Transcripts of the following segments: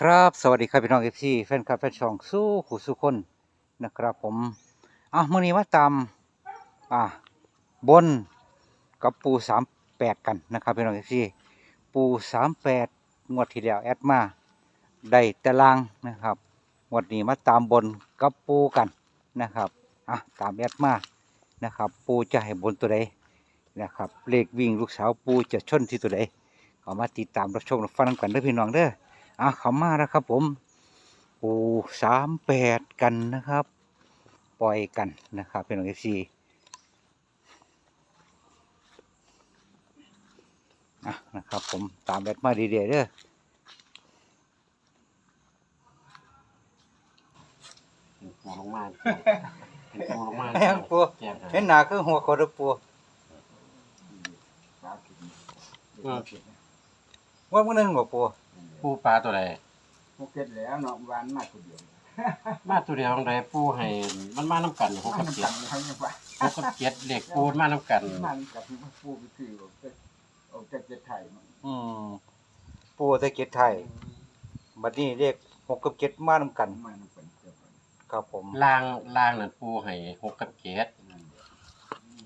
ครับสวัสดีครับพี่น้องเอฟซีแฟนคลับแฟนช่องสู้ผู้สู้คนนะครับผมอะมื่อนี้มาตามอะบนกับปูสามแปดกันนะครับพี่น้องเอฟซีปูสามแปดงวดที่แล้วแอดมาได้ตารางนะครับงวดนี้มาตามบนกับปูกันนะครับอะตามแอดมานะครับ ปูจะให้บนตัวใดนะครับเลขวิ่งลูกสาวปูจะชนที่ตัวใดก็มาติดตามรับชมรับฟังกันเด้อพี่น้องเด้อ อะเขามาแล้วครับผมปูสามแปดกันนะครับ ปล่อยกันนะครับเป็นของเอฟซีอะนะครับ ผมตามแบตมาดีๆเด้อหัวลงมาเป็นตัวลงมาแม่งปูแก้มเห็นหนาคือหัวกระปูเออว่ามื่อนึงบอกปู ปูปลาตัวใดพวกเก็ดแล้วเนาะหวานมากคนเดียวมาตัวเดียวของใดปูให้มันมาน้ำกันหกกับเจ็ดทั้งยังว่าหกกับเจ็ดเหล็กปูมาน้ำกัน มันกับผู้ไปซื้อเอาแต่เอาแต่เก็ดไทยมันอืมปูตะเกียบไทยบัดนี้เรียกหกกับเจ็ดมานำกัน มันเป็นเก็บครับผม ลางลางนั่นปูให้หกกับเจ็ดนั่น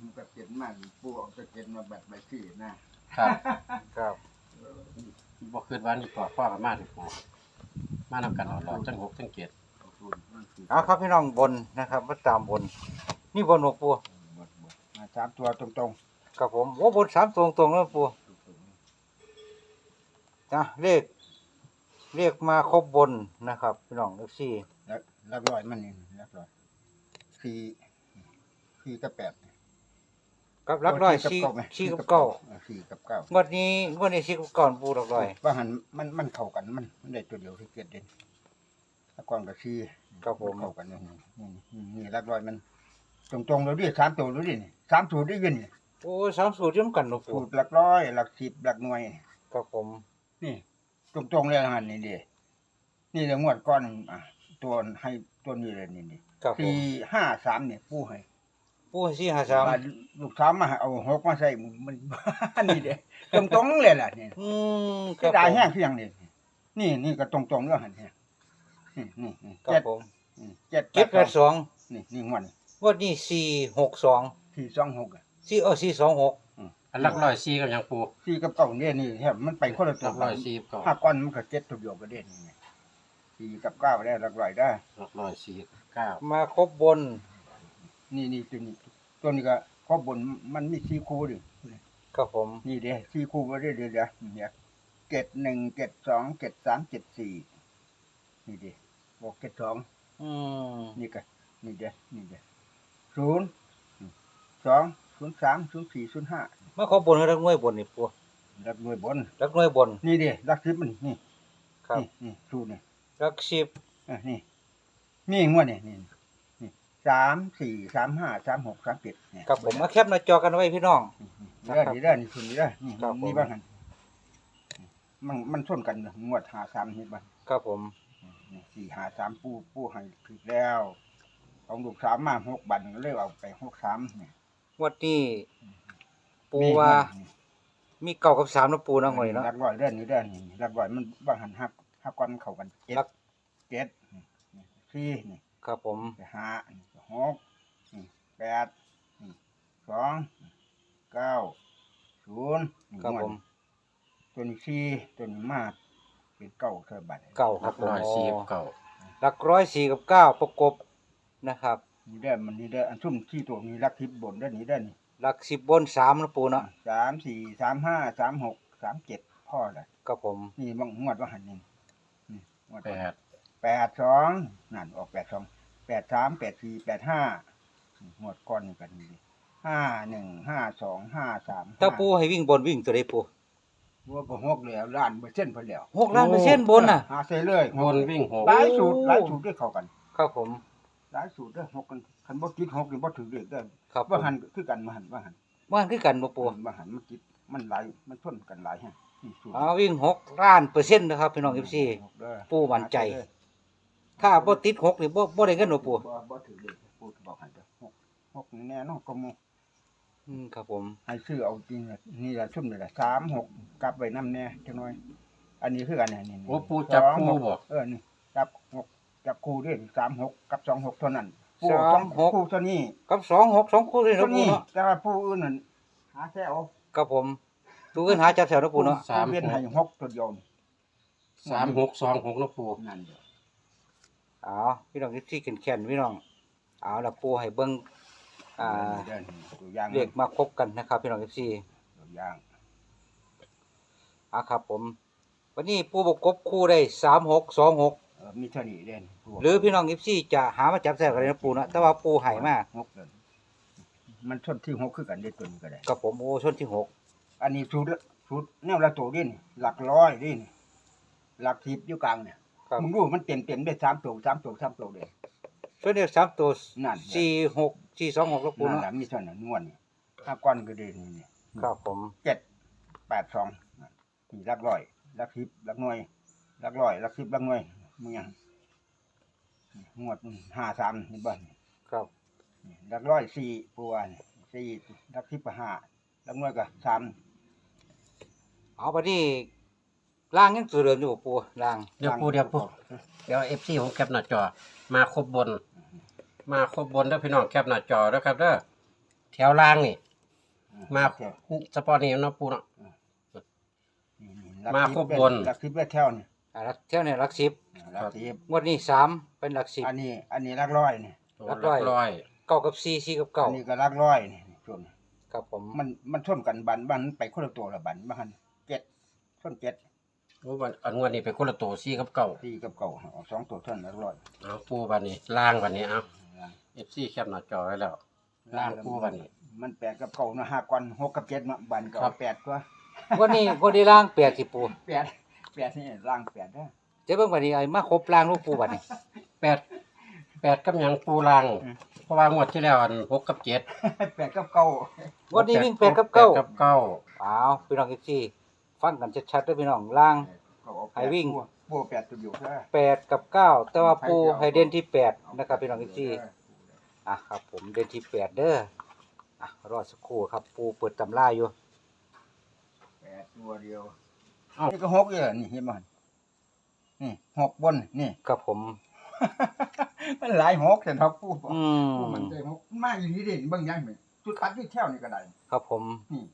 มันกับเก็ดมันผู้เอาแต่เก็ดมาแบบใบซื้อนะครับ ครับ บ่คืนวันนี้ปอกพ่อกับมาถึงปูมาน้ำกันหลอดจังหกจังเจ็ดเอาทุนมันคือเอาครับพี่น้องบนนะครับมาตามบน นี่บนบอกปูบดบดมาสามตัวตรงครับผมโอ้บนสามตรงตรงๆแล้วปูๆนะเลขเรียกมาครบบนนะครับ พี่น้องเอฟซีแล้วรับร้อยมันนี่รับร้อยสี่สี่กับแปด กับรักร้อยสี่ไหมสี่กับเก้าออสี่กับเก้างวดนี้งวดนี้สี่กับเก้าปูรักร้อยว่าหันมันมันเข้ากันมันมันได้ตัวเดียวที่เก็ดเด่นถ้ากว้างกับสี่ครับผมเข้ากันนี่นี่นี่นี่รักร้อยมันตรงตรงๆเราดิสามตัวเราดินี่สามสูตรได้ยินนี่โอ้สามสูตรย่อมกันเนาะปูสูตรหลักร้อยหลักสิบหลักหน่วยครับผมนี่ ตรงตรงๆเลยหันนี่ดินี่เดี๋ยวงวดก้อนอะตัวให้ตัวนี้เลยนี่นี่ครับผมสี่ห้าสามเนี่ยปูให้ ปูให้สี่ห้าสามบาดลูกสามมาเอาหกมาใส่มันนี่เด้ตรงตรงๆเลยล่ะนี่อืมคก็รับได้ผมแห้งคือหยังนี่นี่นี่ก็ตรงตรงๆแล้วหันเนี่ยนี่นี่นี่ครัเจ็บดผมนี่เจ็ดเจ็ดแปดสองนี่นี่งวดนี่งวดนี้สี่หกสองสี่สองหกอะสี่เออสี่สองหกอันลักร้อยสี่กับหยังปูสี่กับเก้าเนี่ยนี่แทบมันไปคนละตัลัวกร้อยสี่กับเก่าห้าก้อนมันก็เจ็ดตัวเดียวก็เด่นไงสี่กับเก้าได้หลักร้อยได้ลักร้อยสี่กับเก้ามาครบบน นี่นี่ตัวนี้ตัวนี้ก็ข้อบนมันมีสี่คู่ดิครับผม นี่เด้สี่คู่ก็ได้เดี๋ยวเดี๋ยวเนี่ยเจ็ดหนึ่งเจ็ดสองเจ็ดสามเจ็ดสี่นี่เด้บอกเจ็ดสองอืมนี่ก็นี่เด้นี่เด้ศูนย์สองศูนย์สามศูนย์สี่ศูนย์ห้ามาครบบนให้รักน้อยบนนี่ปูรักหน่วยบนรักน้อยบน นี่เด้รักสิบมันนี่ครับนี่นี่ศูนย์นี่รักสิบเออนี่มีงวดนี่นี่นี่ สามสี่สามห้าสามหกสามเจ็ดเนี่ยครับผมมาแคปหน้าจอกันไว้พี่น้องนี่เด้อนี่เด้อนี่คุณนี่เด้อนี่ครับผม นี่บ้างหันมันมันส้นกันนะงวดหาสามนี่บ้างครับผมนี่สี่หาสามปูปูให้ผิดแล้วของลูกสามมาหกบันก็เลยเอาไปหกสามเนี่ยงวดนี้ปูมีว่างดนี่มีเก่ากับสามนะปูนะงวดนี้เนาะ รักร้อยเด้อนี่เด้อนี่รักร้อยมันบ้างหันหักหักก้อนเข้ากันเจ็ดรัก เจ็ดนี่นี่สี่นี่ครับผมห้านี่ หกนี่แปดนี่สองนี่เก้าศูนย์นี่ครับงวดผมตัวนี้สี่ตัวนี้มากเป็นเก้าเท่าบัตรเก่าคลัรับกผมร้อยสี่กับเก่ารักร้อยสี่กับเก้าประกบนะครับ นี่ได้อมันนี่ได้ออันซุ่มที่ตัวนี้รักทิพย์บนได้อนี่ได้อนี่รักสิบบนสามนะปูเนาะสามสี่สามห้าสามหกสามเจ็ดพ่อเลยครับผม นี่บางงวดว่าหันนี่นี่งวดแปว่าดแปดสองนั่นออกแปดสอง แปดสามแปดสี่แปดห้านี่งวดก้อนนี่กันนี่ดิห้าหนึ่งห้าสองห้าสามถ้าปูให้วิ่งบนวิ่งตัวใดปูว่าบ่หกแล้วล้านเปอร์เซ็นต์พอแล้วหกล้านเปอร์เซ็นต์บนน่ะหาใส่เลยบนวิ่งหกหลายสูตรหลายสูตรด้วยเข้ากันครับผมหลายสูตรเด้อหกกันคันบ่ติดหกนี่บ่ถือเลขเด้อครับผมว่าหันคือกันว่าหันว่าหันว่านคือกันบ่ปูว่าหันมันติดมันหลายมันทนกันหลายฮะนี่สูตรเอาวิ่งหกล้านเปอร์เซ็นต์นะครับพี่น้องเอฟซีหกเด้อปู่มั่นใจหาใส่เลย ถ้าบ่ติดหกนี่บ่บ่ได้เงินบ่ปูบ่บ่ถือเลขปูบอกให้เด้อหกหกนี่แน่เนอนก็หมูอืมครับผมให้ซื้อเอาจริงน่ะนี่ล่ะชุ่มนี่ล่ะสามหกกลับไว้นำแน่จังหน่อย อันนี้คืออันนี้นี่โอ้ปูจับสองคู่หกบ่ เออนี่จับหกจับคู่ด้วยสามหกกับสองหกเท่านั้นปูสามสองหกคู่เท่านี้กับสองหกสองคู่เลยเท่านะปูนี้เนาะแต่ว่าผู้อื่นนั่นหาแค่เอากับผมตัวอื่นหาจับแถวนะปูเนาะ สามผู้เวียนหให้กหกตัวเดียวสามหกสองหกเนาะปูนั่นเดียว เอาพี่น้องที่แข็งๆพี่น้องเอาละปูให้เบิ่งอ่าเดินตัวอย่างเรียกมาคบกันนะครับพี่น้องที่ตัวอย่างอะครับ ผม วันนี้ปูบกบคู่ได้สามหกสองหกเออมีเท่านี้เด่นหรือพี่น้องยิปซี่จะหามาจับแทรกอะไรนะปูนะแต่ว่าปูใหายมากหกเดือนมันชนที่หกคือกันได้ตัวนี้ก็ได้กับผมโอ้ชนที่หกอันนี้สูตรละสูตรแนวละตัวดินหลักร้อยดินหลักทิพอยู่กลางเนี่ย ครับ มึงรู้มันเต็มเต็มๆได้สามตัวสามตัวสามตัวเลยชนเดียวสามตัวนั่น สี่หกสี่สองหกแล้วปูนั่นเนาะแหละมีเท่านั้นนวลนี่ถ้าก้อนก็ได้นี่นี่ครับผมเจ็ดแปดสองนี่หลักร้อยหลักทิพหลักหน่วยหลักร้อยหลักทิพหลักหน่วยมึงยังงวดห้าสามนี่บ้านครับหลักร้อยสี่ปัวนี่สี่หลักทิพก็ห้าหลักหน่วยก็สามเอาไปที่ ล่างยังตัวเดิมอยู่ปูล่างเดี๋ยวปูเดี๋ยวปูเดี๋ยวเอฟซีผมแคปหน้าจอ มาครบบน มาครบบนแล้วพี่น้องแคปหน้าจอแล้วครับเด้อแถวล่างนี่ มาสปอร์ตนี่เนาะปูเนาะนี่นี่หลักมาทิพครบบน หลักทิพย์ไว้แถวนี่อ่ารักเที่ยวเนี่ยรักสิบหลักทิพย์งวดนี้สามเป็นหลักสิบ อันนี้ อันนี้หลักร้อยนี่หลักร้อย ร้อยเก้ากับสี่สี่กับเก้าอันนี้ก็หลักร้อยนี่ส่วนครับผมมันมันชนกันบันบันไปคนละตัวละบันบ้านเจ็ดชนเจ็ด โอ้วันอันงวดนี้เป็นคนละตัวซี่กับเก่าสี่กับเก่าเอาสองตัวเท่านั้นหลักร้อยเอาปูบันนี้ล่างบันนี้เอาเอฟซีแคปหน้าจอไว้แล้ว ล่างปูบันนี้มันแปดกับเก่าเนาะห้าก้อนหกกับเจ็ดเนาะบันก็ครัเอาบแปดตัวงวันนี้งวันนี้ล่างแปดที่ปูแปดแปดนี่ล่างแปดเด้อเจ๊เบิ่งวันนี้ไอ้มาครบล่างลูกปูบัดนี้แปดแปดกับหยังปูล่างเพราะว่างวดที่แล้วอันหกกับเจ็ดแปดกับเก่าวันนี้วิ่งแปดกับเก้าแปดกับเก้าอ้าวพี่น้องอีกที ฟังกันชัดๆเด้วยพี่น้องล่างเขาเอาแปดให้วิ่ง บับัวแปดตัวเดียวเด้อแปดกับเก้าแต่ว่าปูให้เด่นที่แปดนะครับพี่น้องอีกทีอะครับผมเด่นที่แปดเด้ออะรอสักครู่ครับปูเปิดตำราอยู่ แปดตัวเดียวเอ้า นี่ก็หกเยอะนี่เห็นมั้ยนี่หกบนนี่ ครับผม มันหลายหกแต่ทับปูอืมปูมันใจหกมาอีนี้เด่นเบิ่งยังไหมจุดตัดที่แถวนี่ก็ได้ครับผม นี่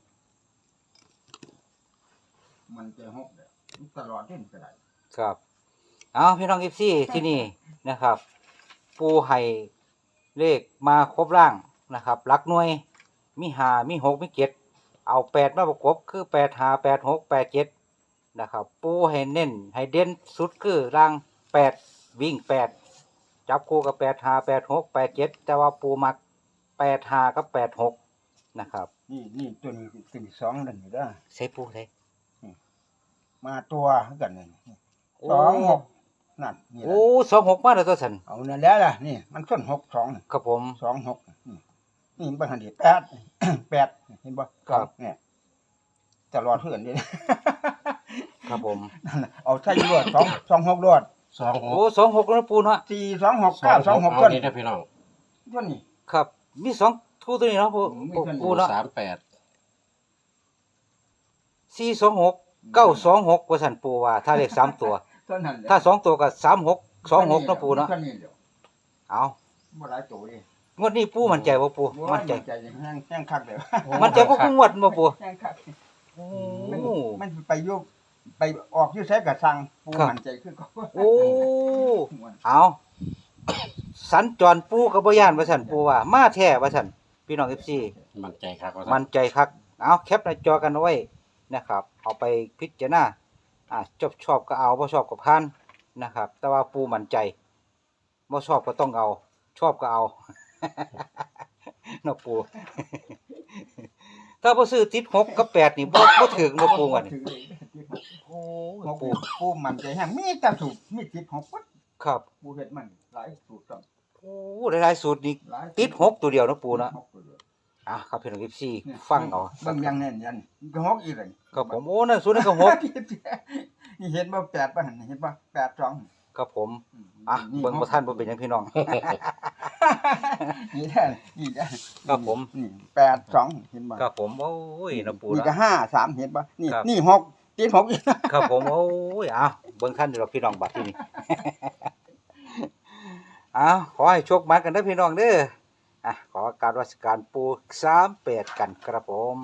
มันใจหกเด้อตลอดเด่นก็ได้ครับ เอาพี่น้องอีกทีที่นี่นะครับ ปูให้เลขมาครบล่างนะครับหลักหน่วยมีหามีหกมีเจ็ดเอาแปดมาประกบคือแปดหาแปดหกแปดเจ็ดนะครับ ปูให้เน้นให้เด่นสุดคือล่างแปดวิ่งแปดจับคู่กับแปดหาแปดหกแปดเจ็ดแต่ว่าปูมักแปดหากับแปดหกนะครับ นี่นี่ตัวนี้ตัวนี้สองนั่นนี่เด้อใช้ปูใช้ มาตัวคือกันนี่สองหกนั่นนี่แหละโอ้สองหกมาแล้วตัวสันเอานั่นแล้วล่ะนี่ มันส้นหกสองครับผม สองหกนี่นี่มันหันดีแปด แปดเห็นบ่ครับ เนี่ยตลอดเพื่อนนี่ ครับผม นั่นน่ะเอาใช่รวดสองสองหกรวดสองหโอ้กสองหกแล้วปูเนาะสี่สองหกเก้าสองหกเอาต้นนี่นะพี่น้องต้นนี่ ครับ มีสองคู่ตัวนี้เนาะปูอืมมีปูเท่านี้ ปูเนาะสามแปดสี่สองหก เก้าสองหกว่าสันปูว่า ถ้าเลขสามตัวต้นนั้นแหละถ้าสองตัวก็สามหกสองหกเนาะปูเนาะต้นนี้เดียวเอาบ่หลายตัวดิงวดนี้ปูมั่นใจว่าปูโอ้ยมั่นใจใจแห้งแห้งคักเลยมั่นใจว่าปูงวดมาปูแห้งคักโอ้มันมันไปอยุบไปออกอยุ่ใช้กับสั่งปูครับมันใจขึ้นก็โอ้เอาสัญจรปูกับบย่านว่าสันปูว่า มาแท้ว่าสันพี่น้องเอฟซีมั่นใจครับว่ามั่นใจครับเอาแคปหน้าจอกันเอาไว้นะครับ เอาไปพิจารณาอ่าชอบชอบก็เอาบ่ชอบก็พันนะครับ แต่ว่าปูมั่นใจบ่ชอบก็ต้องเอา ชอบก็เอาเนาะปู ถ้าบ่ซื้อติดหกกับแปดนี่บ่บ่ถึงบ่ปูกันโอ้หกปูปูมันใจแห้งมีแต่สูตรมีติดหกปั๊บครับปูเห็ดมันหลายสูตรต้องโอ้หลายๆสูตรนี่หลายติดหกตัวเดียวเนาะปูเนาะหกตัวเดียว อะครับพี่น้องเอฟซีฟังเอาเบิ่งยังแน่นยันก็ฮกอีกเลยครับผมโอ้นั่นสุดนั่นก็ฮอกนี่เห็นบ่แปดป่ะเห็นป่ะแปดสองครับผมอะเบิ่งประท่านบ่เป็นยังพี่น้องนี่ได้นี่ได้ครับผมแปดสองเห็นป่ะครับผมโอ้ยน้ำปูนี่ก็ห้าสามเห็นป่ะนี่นี่หกตีนหกอีครับผมโอ้ยอะเบิ่งท่านเดี๋ยวพี่น้องบัดที่นี่อ้าวขอให้โชคมากันนะพี่น้องเด้อ อะขอการรัชการปูสามเปดกันครับผม